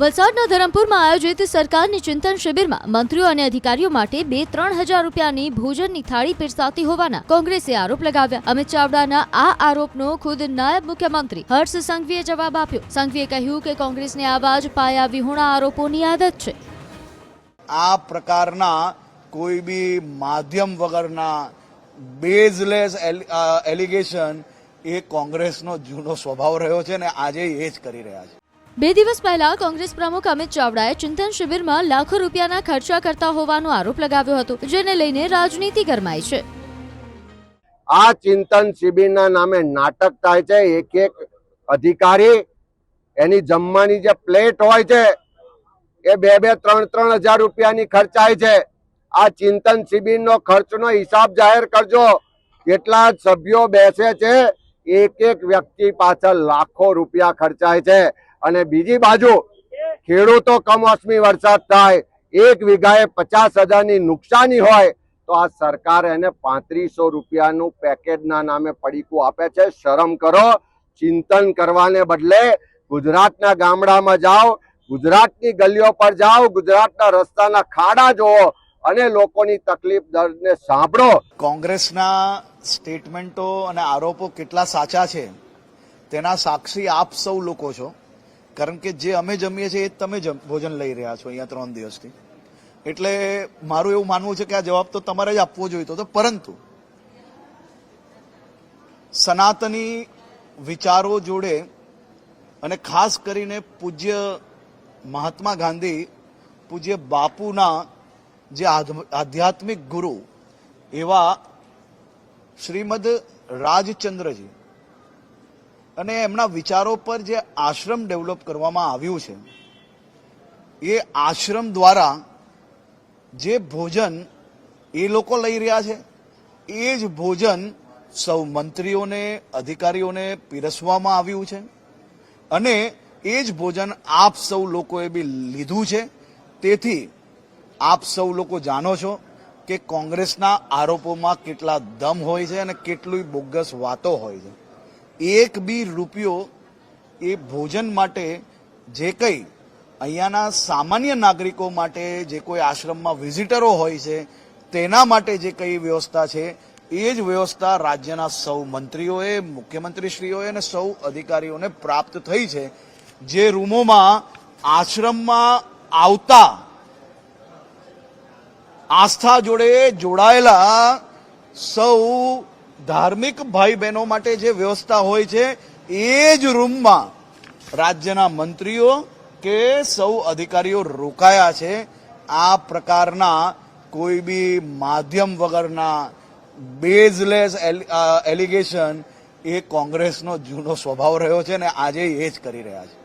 વલસાડના ધરમપુરમાં આયોજિત સરકારની ચિંતન શિબિરમાં મંત્રીઓ અને અધિકારીઓ માટે બે ત્રણ હજાર રૂપિયાની ભોજનની થાળી પીરસાતી હોવાના કોંગ્રેસે આરોપ લગાવ્યા. અમિત ચાવડાના આ આરોપનો ખુદ નાયબ મુખ્યમંત્રી હર્ષ સંઘવીએ જવાબ આપ્યો. સંઘવીએ કહ્યું કે કોંગ્રેસને આવા જ પાયા વિહોણા આરોપોની આદત છે. આ પ્રકારના કોઈ બી માધ્યમ વગરના બેઝલેસ એલિગેશન એ કોંગ્રેસનો જૂનો સ્વભાવ રહ્યો છે ને આજે એ જ કરી રહ્યા છે. બે દિવસ પહેલા કોંગ્રેસ પ્રમુખ અમિત ચાવડાએ ચિંતન શિબિરમાં લાખો રૂપિયાના ખર્ચા કરતા હોવાનો આરોપ લગાવ્યો હતો, જેને લઈને રાજનીતિ ગરમાઈ છે. આ ચિંતન શિબિરના નામે નાટક થાય છે, એક એક અધિકારી એની જમવાની જે પ્લેટ હોય છે, એ બે બે ત્રણ ત્રણ હજાર રૂપિયાની ખર્ચાય છે. આ ચિંતન શિબિરનો ખર્ચનો હિસાબ જાહેર કરજો. કેટલા સભ્યો બેસે છે, એક એક વ્યક્તિ પાછળ લાખો રૂપિયા ખર્ચાય છે. અને બીજી બાજુ ખેડૂતો કમોસમી વરસાદ થાય, એક વીઘાએ પચાસ હજારની નુકસાની હોય, તો આ સરકાર એને પાંત્રીસો રૂપિયાનું પેકેજના નામે પડીકું આપે છે. શરમ કરો, ચિંતન કરવાને બદલે ગુજરાતના ગામડામાં જાઓ, ગુજરાતની ગલીઓ પર જાઓ, ગુજરાતના રસ્તાના ખાડા જોવો અને લોકોની તકલીફ દર્દને સાંભળો. કોંગ્રેસના સ્ટેટમેન્ટો અને આરોપો કેટલા સાચા છે, તેના સાક્ષી આપ સૌ લોકો છો. કારણ કે જે અમે જમીએ છીએ એ જ તમે ભોજન લઈ રહ્યા છો અહીંયા ત્રણ દિવસથી. એટલે મારું એવું માનવું છે કે આ જવાબ તો તમારે જ આપવો જોઈતો હતો પરંતુ સનાતની વિચારો જોડે અને ખાસ કરીને પૂજ્ય મહાત્મા ગાંધી, પૂજ્ય બાપુના જે આધ્યાત્મિક ગુરુ એવા શ્રીમદ રાજચંદ્રજી અને એમના વિચારો પર જે આશ્રમ ડેવલપ કરવામાં આવ્યું છે, એ આશ્રમ દ્વારા જે ભોજન એ લોકો લઈ રહ્યા છે, એ જ ભોજન સૌ મંત્રીઓને, અધિકારીઓને પીરસવામાં આવ્યું છે અને એ જ ભોજન આપ સૌ લોકોએ બી લીધું છે. તેથી આપ સૌ લોકો જાણો છો કે કોંગ્રેસના આરોપોમાં કેટલા દમ હોય છે અને કેટલી બોગસ વાતો હોય છે. એક બી રૂપિયો એ ભોજન માટે જે કંઈ અહીંયાના સામાન્ય નાગરિકો માટે જે કોઈ આશ્રમમાં વિઝિટરો હોય છે, તેના માટે જે કઈ વ્યવસ્થા છે, એ જ વ્યવસ્થા રાજ્યના સૌ મંત્રીઓએ, મુખ્યમંત્રીશ્રીઓએ અને સૌ અધિકારીઓને પ્રાપ્ત થઈ છે. જે રૂમોમાં આશ્રમમાં આવતા આસ્થા જોડે જોડાયેલા સૌ ધાર્મિક ભાઈ બહેનો માટે જે વ્યવસ્થા હોય છે, એ જ રૂમમાં રાજ્યના મંત્રીઓ કે સૌ અધિકારીઓ રોકાયા છે. આ પ્રકારના કોઈ બી માધ્યમ વગરના બેઝલેસ એલિગેશન એ કોંગ્રેસનો જૂનો સ્વભાવ રહ્યો છે ને આજે એ જ કરી રહ્યા છે.